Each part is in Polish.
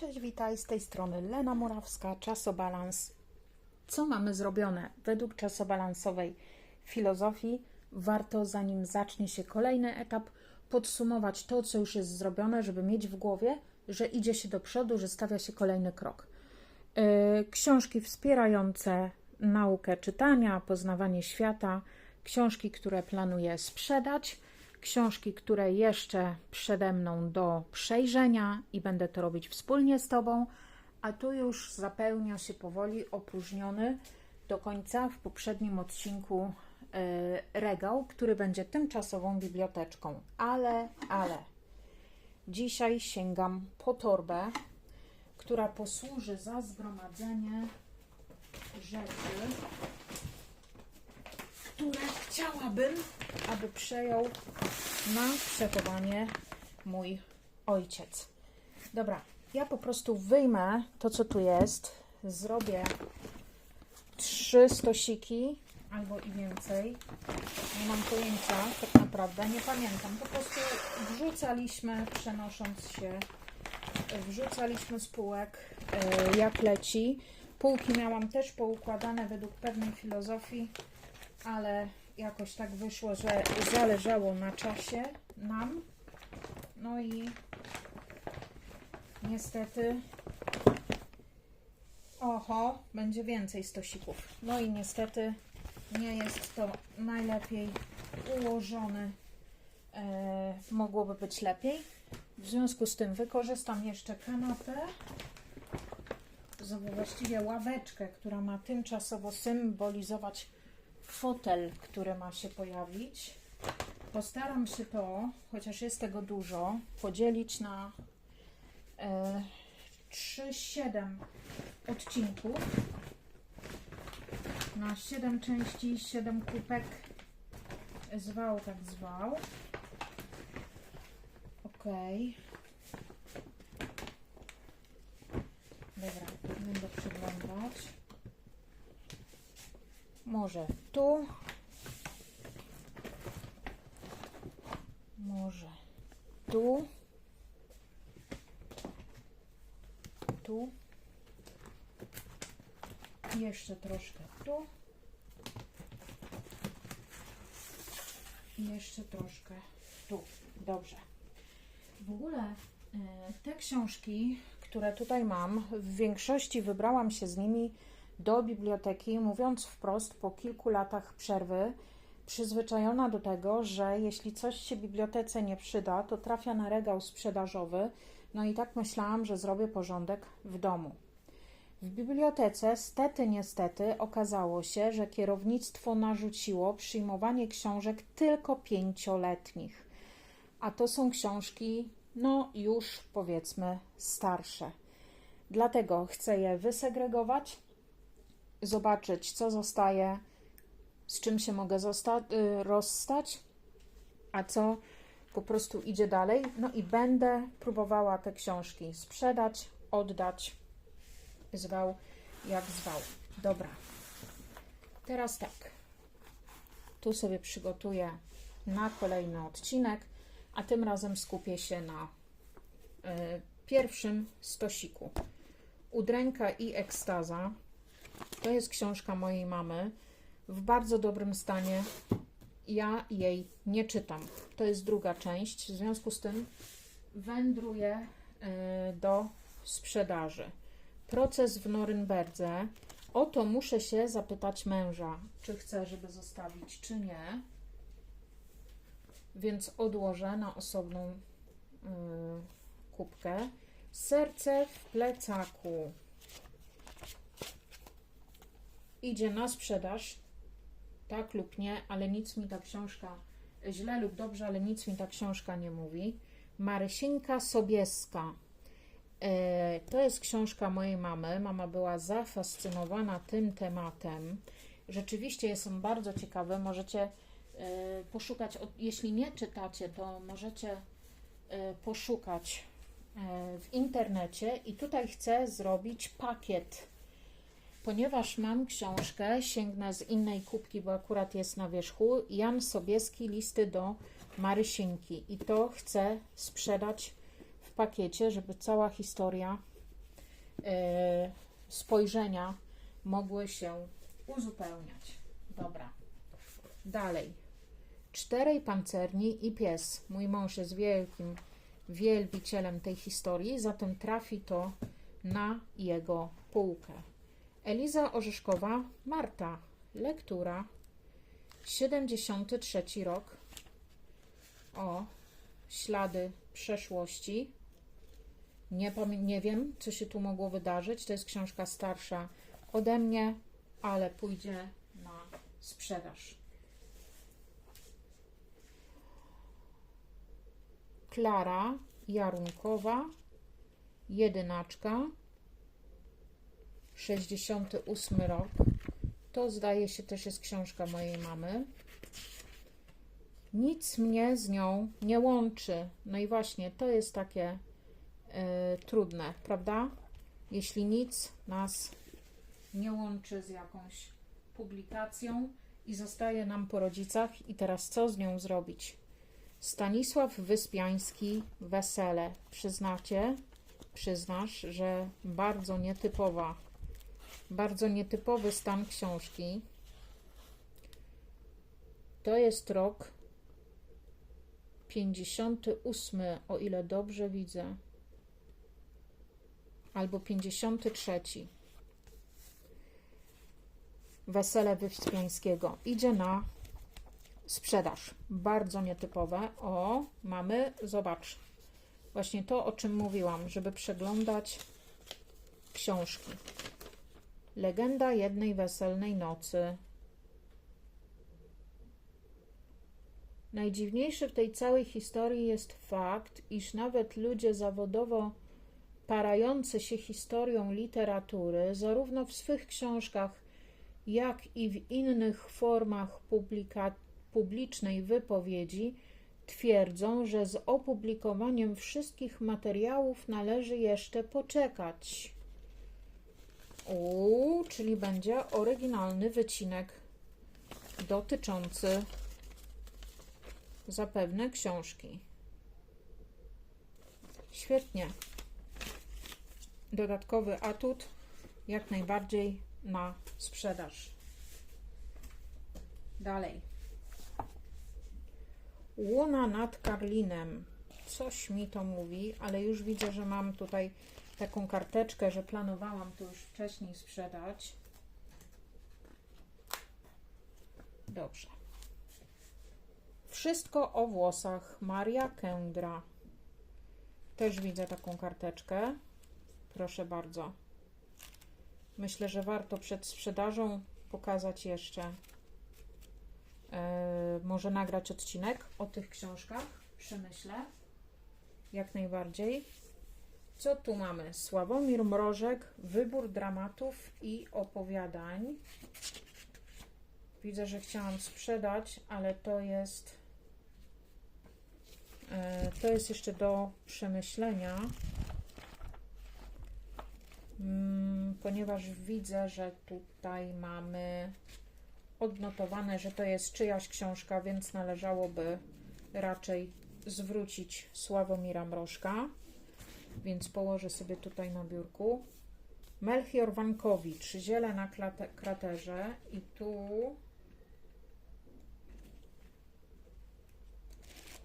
Cześć, witaj, z tej strony Lena Morawska, Czasobalans. Co mamy zrobione według czasobalansowej filozofii? Warto, zanim zacznie się kolejny etap, podsumować to, co już jest zrobione, żeby mieć w głowie, że idzie się do przodu, że stawia się kolejny krok. Yy, Książki wspierające naukę czytania, poznawanie świata, książki, które planuję sprzedać, książki, które jeszcze przede mną do przejrzenia i będę to robić wspólnie z Tobą, a tu już zapełnia się powoli opróżniony do końca w poprzednim odcinku yy, regał, który będzie tymczasową biblioteczką. Ale, ale dzisiaj sięgam po torbę, która posłuży za zgromadzenie rzeczy, które chciałabym, aby przejął na przechowanie mój ojciec. Dobra, ja po prostu wyjmę to, co tu jest, zrobię trzy stosiki albo i więcej. Nie mam pojęcia, tak naprawdę, nie pamiętam. Po prostu wrzucaliśmy, przenosząc się, wrzucaliśmy spółek e, jak leci. Półki miałam też poukładane według pewnej filozofii, ale jakoś tak wyszło, że zależało na czasie nam. No i niestety oho, będzie więcej stosików. No i niestety nie jest to najlepiej ułożony. E, mogłoby być lepiej. W związku z tym wykorzystam jeszcze kanapę właściwie ławeczkę, która ma tymczasowo symbolizować fotel, który ma się pojawić. Postaram się to, chociaż jest tego dużo, podzielić na e, 3-7 odcinków. Na 7 części, 7 kupek zwał, tak zwał. Okej. Dobra, będę przeglądać. Może tu. Może tu. Tu. Jeszcze troszkę tu. Jeszcze troszkę tu. Dobrze. W ogóle e, te książki, które tutaj mam, w większości wybrałam się z nimi do biblioteki, mówiąc wprost, po kilku latach przerwy, przyzwyczajona do tego, że jeśli coś się bibliotece nie przyda, to trafia na regał sprzedażowy. No i tak myślałam, że zrobię porządek w domu. W bibliotece, stety, niestety, okazało się, że kierownictwo narzuciło przyjmowanie książek tylko pięcioletnich. A to są książki, no już powiedzmy, starsze. Dlatego chcę je wysegregować, zobaczyć, co zostaje, z czym się mogę y, rozstać, a co po prostu idzie dalej. No i będę próbowała te książki sprzedać, oddać, zwał jak zwał. Dobra. Teraz tak. Tu sobie przygotuję na kolejny odcinek, a tym razem skupię się na y, pierwszym stosiku. Udręka i ekstaza. To jest książka mojej mamy w bardzo dobrym stanie. Ja jej nie czytam. To jest druga część. W związku z tym wędruję y, do sprzedaży. Proces w Norymberdze. O to muszę się zapytać męża, czy chce, żeby zostawić, czy nie. Więc odłożę na osobną y, kubkę. Serce w plecaku idzie na sprzedaż, tak lub nie, ale nic mi ta książka, źle lub dobrze, ale nic mi ta książka nie mówi. Marysieńka Sobieska. E, To jest książka mojej mamy. Mama była zafascynowana tym tematem. Rzeczywiście są bardzo ciekawe. Możecie e, poszukać, jeśli nie czytacie, to możecie e, poszukać e, w internecie. I tutaj chcę zrobić pakiet Ponieważ mam książkę, sięgnę z innej kubki, bo akurat jest na wierzchu, Jan Sobieski, listy do Marysieńki. I to chcę sprzedać w pakiecie, żeby cała historia e, spojrzenia mogły się uzupełniać. Dobra. Dalej. Czterej pancerni i pies. Mój mąż jest wielkim wielbicielem tej historii, zatem trafi to na jego półkę. Eliza Orzeszkowa, Marta. Lektura. 73 rok. O, ślady przeszłości. Nie, nie wiem, co się tu mogło wydarzyć. To jest książka starsza ode mnie, ale pójdzie na sprzedaż. Klara Jarunkowa, jedynaczka, 68 rok. To zdaje się też jest książka mojej mamy. Nic mnie z nią nie łączy. No i właśnie to jest takie e, trudne, prawda? Jeśli nic nas nie łączy z jakąś publikacją i zostaje nam po rodzicach, i teraz co z nią zrobić? Stanisław Wyspiański, Wesele. Przyznacie, przyznasz, że bardzo nietypowa, bardzo nietypowy stan książki. To jest rok 58, o ile dobrze widzę, albo 53. Wesele Wyspiańskiego idzie na sprzedaż. Bardzo nietypowe. O, mamy, zobacz. Właśnie to, o czym mówiłam, żeby przeglądać książki. Legenda jednej weselnej nocy. Najdziwniejszy w tej całej historii jest fakt, iż nawet ludzie zawodowo parający się historią literatury, zarówno w swych książkach, jak i w innych formach publicznej wypowiedzi, twierdzą, że z opublikowaniem wszystkich materiałów należy jeszcze poczekać. Uuu, czyli będzie oryginalny wycinek dotyczący zapewne książki. Świetnie. Dodatkowy atut jak najbardziej na sprzedaż. Dalej. Łuna nad Karlinem. Coś mi to mówi, ale już widzę, że mam tutaj taką karteczkę, że planowałam to już wcześniej sprzedać. Dobrze. Wszystko o włosach. Maria Kędra. Też widzę taką karteczkę. Proszę bardzo. Myślę, że warto przed sprzedażą pokazać jeszcze. e, może nagrać odcinek o tych książkach. Przemyślę. Jak najbardziej. Co tu mamy? Sławomir Mrożek, wybór dramatów i opowiadań. Widzę, że chciałam sprzedać, ale to jest e, to jest jeszcze do przemyślenia. Mm, ponieważ widzę, że tutaj mamy odnotowane, że to jest czyjaś książka, więc należałoby raczej zwrócić Sławomira Mrożka. Więc położę sobie tutaj na biurku. Melchior Wankowicz, Ziele na kraterze. I tu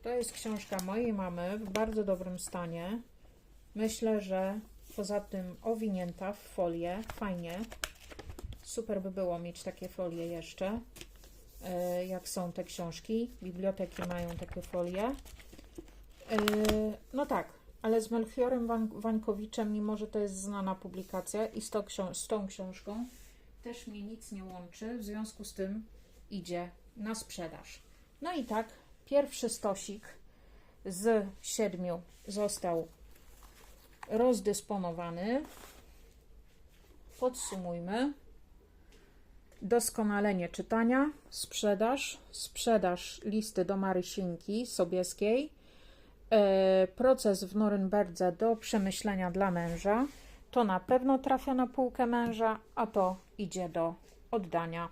to jest książka mojej mamy w bardzo dobrym stanie. Myślę, że poza tym owinięta w folię, fajnie. Super by było mieć takie folie jeszcze, e, jak są te książki. Biblioteki mają takie folie. E, No tak, ale z Melchiorem Wan- Wańkowiczem, mimo że to jest znana publikacja i z, z tą książką też mnie nic nie łączy, w związku z tym idzie na sprzedaż. No i tak, pierwszy stosik z siedmiu został rozdysponowany. Podsumujmy. Doskonalenie czytania, sprzedaż, sprzedaż listy do Marysinki Sobieskiej, proces w Norymberdze do przemyślenia dla męża. To na pewno trafia na półkę męża, a to idzie do oddania.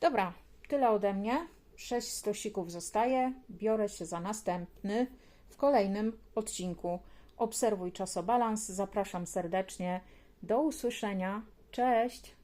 Dobra, tyle ode mnie. Sześć stosików zostaje. Biorę się za następny w kolejnym odcinku. Obserwuj czasobalans. Zapraszam serdecznie Do usłyszenia. Cześć!